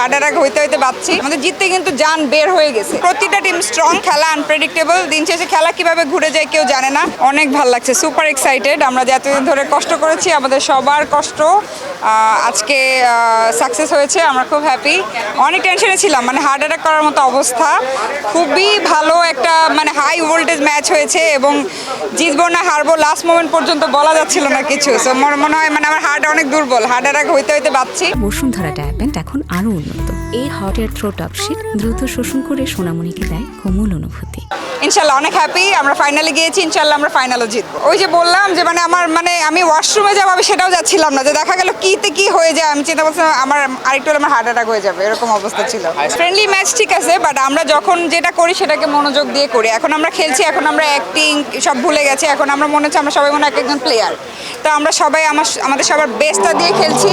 Heart attack হইতে হইতে পাচ্ছি আমাদের জিততে কিন্তু যান বের হয়ে গেছে। প্রতিটা টিম স্ট্রং খেলা আনপ্রেডিক্টেবল দিন শেষে খেলা কীভাবে ঘুরে যায় কেউ জানে না। অনেক ভালো লাগছে। সুপার এক্সাইটেড আমরা যে এতদিন ধরে কষ্ট করেছি, আমাদের সবার কষ্ট আজকে সাকসেস হয়েছে আমরা খুব হ্যাপি অনেক টেনশনে ছিলাম মানে হার্ট অ্যাটাক করার মতো অবস্থা। খুবই ভালো একটা মানে হাই ভোল্টেজ ম্যাচ হয়েছে এবং জিতবো না হারবো লাস্ট মোমেন্ট পর্যন্ত বলা যাচ্ছিল না কিছু। সো আমার মনে হয় মানে আমার হার্ট অনেক দুর্বল। হার্ট অ্যাটাক হইতে হইতে পাচ্ছি বসুন্ধরা ডায়াপেন্ট এখন আরও উন্নত। এই হট এয়ার থ্রো টপশিট দ্রুত শোষণ করে সোনামণিকে দেয় কোমল অনুভূতি। ইনশাল্লাহ অনেক হ্যাপি আমরা ফাইনালে গিয়েছি ইনশাল্লাহ আমরা ফাইনালও জিতবো। ওই যে বললাম যে মানে আমার মানে আমি ওয়াশরুমে যাব আমি সেটাও যাচ্ছিলাম না যে দেখা গেল কিতে কি হয়ে যায় আমি চিন্তা করছিলাম আমার আরেকটু আমার হার্ট অ্যাটাক হয়ে যাবে এরকম অবস্থা ছিল। ফ্রেন্ডলি ম্যাচ ঠিক আছে বাট আমরা যখন যেটা করি সেটাকে মনোযোগ দিয়ে করি। এখন আমরা খেলছি এখন আমরা অ্যাক্টিং সব ভুলে গেছি এখন আমরা মনে হচ্ছে আমরা সবাই মনে এক একজন প্লেয়ার তো আমরা সবাই আমার আমাদের সবার বেস্টটা দিয়ে খেলছি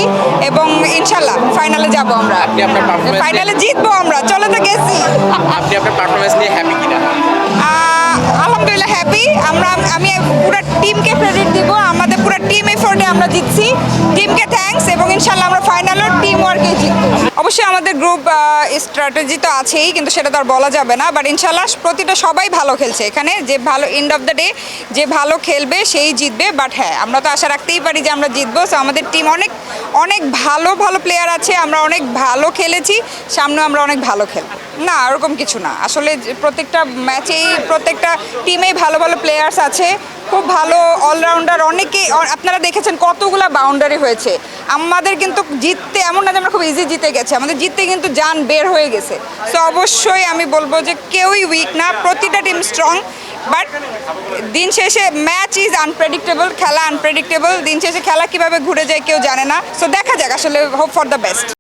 এবং ইনশাল্লাহ ফাইনালে যাব আমরা। ফাইনালে জিতবো আমরা চলো তো গেছি। আপনি আপনার পারফরমেন্স নিয়ে হ্যাপি কিনা? অবশ্যই আমাদের গ্রুপ স্ট্র্যাটেজি তো আছেই, কিন্তু সেটা তো আর বলা যাবে না। বাট ইনশাল্লাহ প্রতিটা সবাই ভালো খেলছে এখানে। যে ভালো এন্ড অফ দ্য ডে যে ভালো খেলবে, সেই জিতবে। বাট হ্যাঁ আমরা তো আশা রাখতেই পারি যে আমরা জিতবো। সো আমাদের টিম অনেক অনেক ভালো ভালো প্লেয়ার আছে, আমরা অনেক ভালো খেলেছি সামনে আমরা অনেক ভালো খেলব। না, ওরকম কিছু না। আসলে প্রত্যেকটা ম্যাচেই প্রত্যেকটা টিমেই ভালো ভালো প্লেয়ার্স আছে। খুব ভালো অলরাউন্ডার অনেকে, অ- আপনারা দেখেছেন কতগুলা বাউন্ডারি হয়েছে। আমাদের কিন্তু জিততে এমন না যে আমরা খুব ইজি জিতে গেছে, আমাদের জিততে কিন্তু যান বের হয়ে গেছে। তো অবশ্যই আমি বলব যে কেউই উইক না, প্রতিটা টিম স্ট্রং বাট দিন শেষে ম্যাচ ইজ আনপ্রেডিক্টেবল, খেলা আনপ্রেডিক্টেবল। দিন শেষে খেলা কীভাবে ঘুরে যায় কেউ জানে না। সো দেখা যাক, আসলে হোপ ফর দ্য বেস্ট